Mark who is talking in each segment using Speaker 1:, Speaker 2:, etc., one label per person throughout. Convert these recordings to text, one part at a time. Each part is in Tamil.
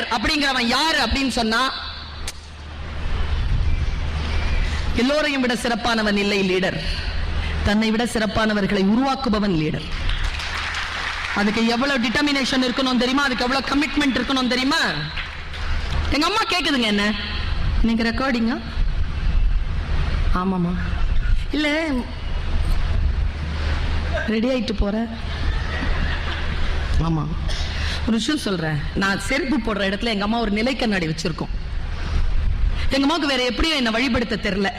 Speaker 1: லீடர் அப்படிங்கிறவன் யாரு அப்படின்னு சொன்னா எல்லோரையும் விட சிறப்பானவன் இல்லை லீடர். தன்னை விட சிறப்பானவர்களை உருவாக்குபவன் லீடர். அதுக்கு எவ்வளவு டிட்டர்மினேஷன் இருக்கணும் தெரியுமா? அதுக்கு எவ்வளவு கமிட்மெண்ட் இருக்கணும் தெரியுமா? எங்க அம்மா கேக்குதுங்க என்ன? நீங்க ரெக்கார்டிங்கா ஆமாமா இல்ல ரெடி ஆயிட்டு போற ஆமா. ஒரு விஷயம் சொல்றேன். நான் செருப்பு போடுற இடத்துல எங்க அம்மா ஒரு நிலை கண்ணாடி வச்சிருக்கோம். எங்க அம்மாவுக்கு வேற எப்படியும் என்ன வழிபடுத்த தெரியல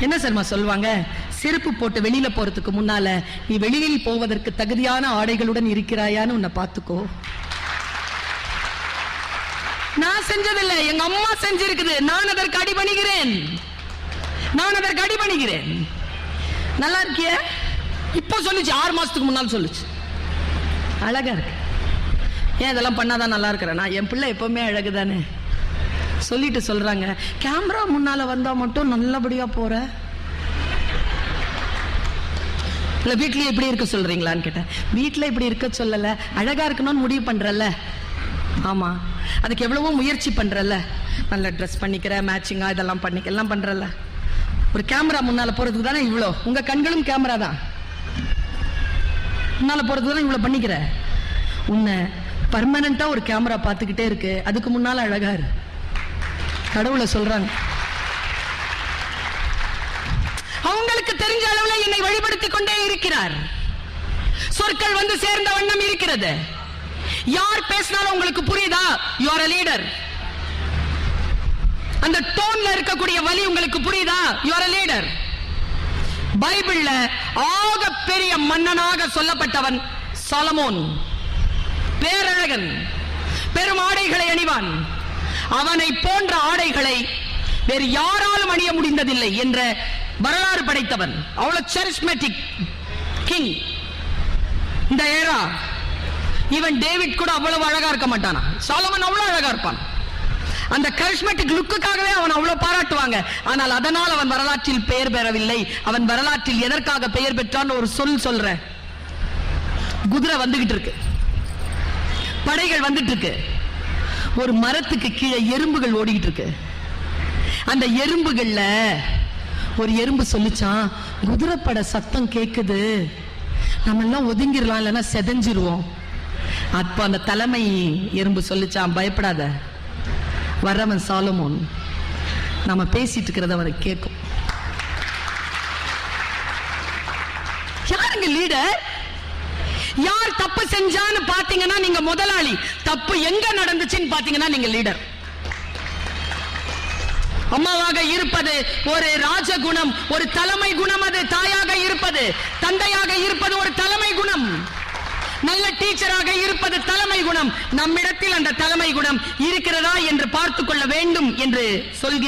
Speaker 1: என்ன சர்மா சொல்லுவாங்க? செருப்பு போட்டு வெளியில போறதுக்கு முன்னால நீ வெளியில் போவதற்கு தகுதியான ஆடைகளுடன் இருக்கிறாயான்னு உன்னை பார்த்துக்கோ. நான் செஞ்சதில்லை. எங்க அம்மா செஞ்சிருக்குது. நான் அதற்கு அடிபணிகிறேன். நான் அதற்கு அடிபணிகிறேன். நல்லா இருக்கிய? இப்போ சொல்லுச்சு. ஆறு மாசத்துக்கு முன்னால் சொல்லுச்சு. அழகா இருக்கு. ஏன் இதெல்லாம் பண்ணாதான் நல்லா இருக்கிறேன்னா என் பிள்ளை எப்பவுமே அழகு தானே சொல்லிட்டு சொல்றாங்க. கேமரா முன்னால வந்தா மட்டும் நல்லபடியா போற? இல்ல வீட்லயே இப்படி இருக்க சொல்றீங்களான்னு கேட்டேன். வீட்ல இப்படி இருக்க சொல்லல. அழகா இருக்கணும்னு முடிவு பண்றல ஆமா. அதுக்கு எவ்வளவோ முயற்சி பண்றல நல்ல ட்ரெஸ் பண்ணிக்கிற மேட்சிங்கா இதெல்லாம் பண்ணிக்க எல்லாம் பண்றல ஒரு கேமரா முன்னால போறதுக்கு தானே இவ்வளோ உங்க கண்களும் கேமரா தான். முன்னால போறதுக்கு தானே இவ்வளோ பண்ணிக்கிற? உன்னை பர்மனண்டா ஒரு கேமரா பார்த்துக்கிட்டே இருக்கு. அதுக்கு முன்னால அழகா இரு. கடவுளை சொல்றாங்க. அவங்களுக்கு தெரிஞ்ச அளவுல என்னை வழிபடுத்திக் கொண்டே இருக்கிறார். சொற்கள் வந்து சேர்ந்த வண்ணம் இருக்கிறது. யார் பேசினாலும் உங்களுக்கு புரியுதா? யூ ஆர் லீடர் அந்த டோன்ல இருக்கக்கூடிய வலி உங்களுக்கு புரியுதா? யூ ஆர் லீடர் பைபிள்ல ஆக பெரிய மன்னனாக சொல்லப்பட்டவன் சலமோன். பேரழகன் பெரும் ஆடைகளை அணிவான். அவனை போன்ற ஆடைகளை வேறு யாராலும் அணிய முடிந்ததில்லை என்ற வரலாறு படைத்தவன். அவ்வளவு செரிஸ்மெட்டிக் கிங் இந்த ஏரா இவன் டேவிட் கூட அவ்வளவு அழகா இருக்க மாட்டானா? சாலமன் அவ்வளவு அழகா இருப்பான். அந்த கரிஸ்மெட்டிக் லுக்குக்காகவே அவன் அவ்வளவு பாராட்டுவாங்க. ஆனால் அதனால் அவன் வரலாற்றில் பெயர் பெறவில்லை. அவன் வரலாற்றில் எதற்காக பெயர் பெற்றான் ஒரு சொல் சொல்ற குதிரை வந்துகிட்டு இருக்கு. படைகள் வந்துட்டு இருக்கு ஒரு மரத்துக்கு கீழே எறும்புகள் ஓடிக்கிட்டு இருக்கு அந்த எறும்புகள்ல ஒரு எறும்பு சொல்லிச்சான் குதிரைப்பட சத்தம் கேக்குது. நம்ம எல்லாம் ஒதுங்கிடலாம் இல்லைன்னா செதஞ்சிருவோம். அப்போ அந்த தலைமை எறும்பு சொல்லிச்சான் பயப்படாத. வர்றவன் சாலமோன். நம்ம பேசிட்டு இருக்கிறத அவரை கேட்கும் யாருங்க லீடர் யார் தப்பு செஞ்சான்னு பாத்தீங்கன்னா நீங்க முதலாளி. தப்பு எங்க நடந்துச்சுன்னு பாத்தீங்கன்னா நீங்க லீடர் அம்மாவாக இருப்பது ஒரு ராஜகுணம் ஒரு தலைமை குணம் அது தாயாக இருப்பது தந்தையாக இருப்பது ஒரு தலைமை குணம். நல்ல டீச்சராக இருப்பது தலைமை குணம். நம்மிடத்தில் அந்த தலைமை குணம் இருக்கிறதா என்று பார்த்துக் கொள்ள வேண்டும் என்று சொல்கிறேன்.